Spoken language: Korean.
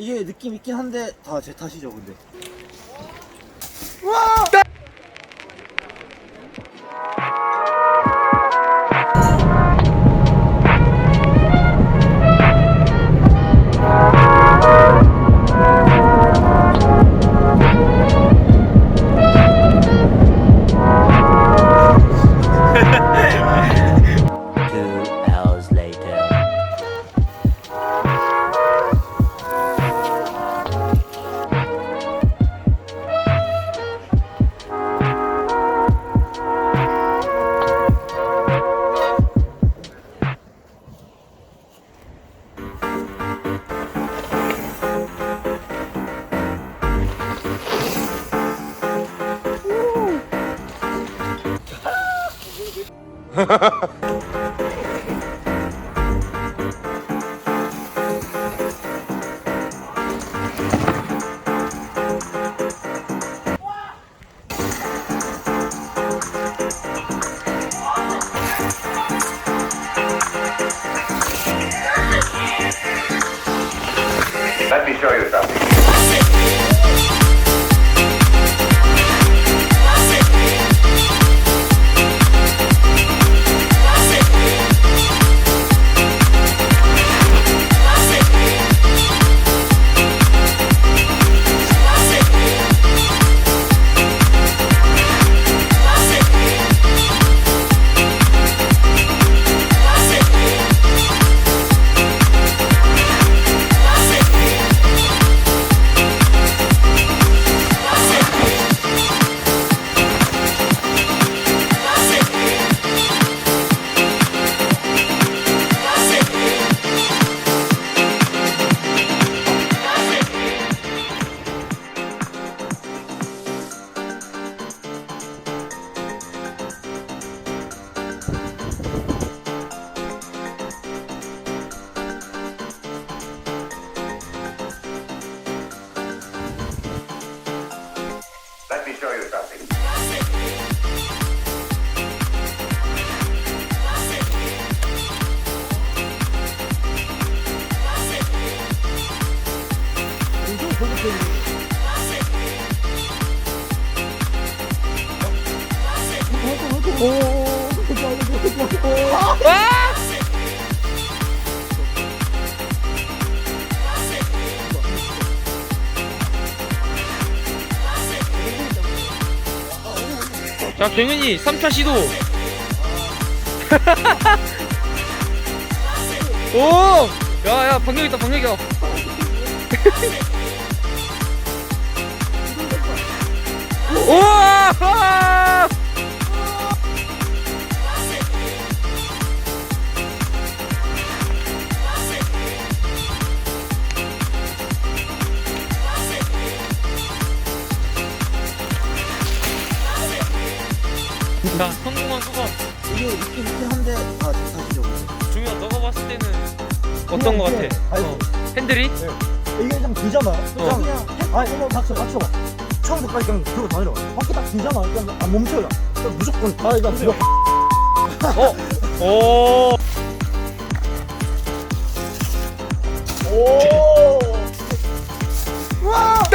이게 느낌 있긴 한데 다 제 탓이죠 근데. Two Let me show you something. Me show you something. 자 경현이 3차 시도. 오! 야야 방역 있다 방역이야 우 자 성공한 소감 이게 느낌 있긴 한데 다제 탓이죠 근데 중요 너가 봤을 때는 어떤 거 같아? 아니, 어. 핸들이? 이게 그냥 들잖아요 그냥 그냥 아니 이거 닥쳐 맞춰봐 처음부터 그냥 들고 다니라 바퀴 딱 들잖아 그냥 안 멈춰요 그냥 무조건 아 이거 들어 어? 오! 오 와!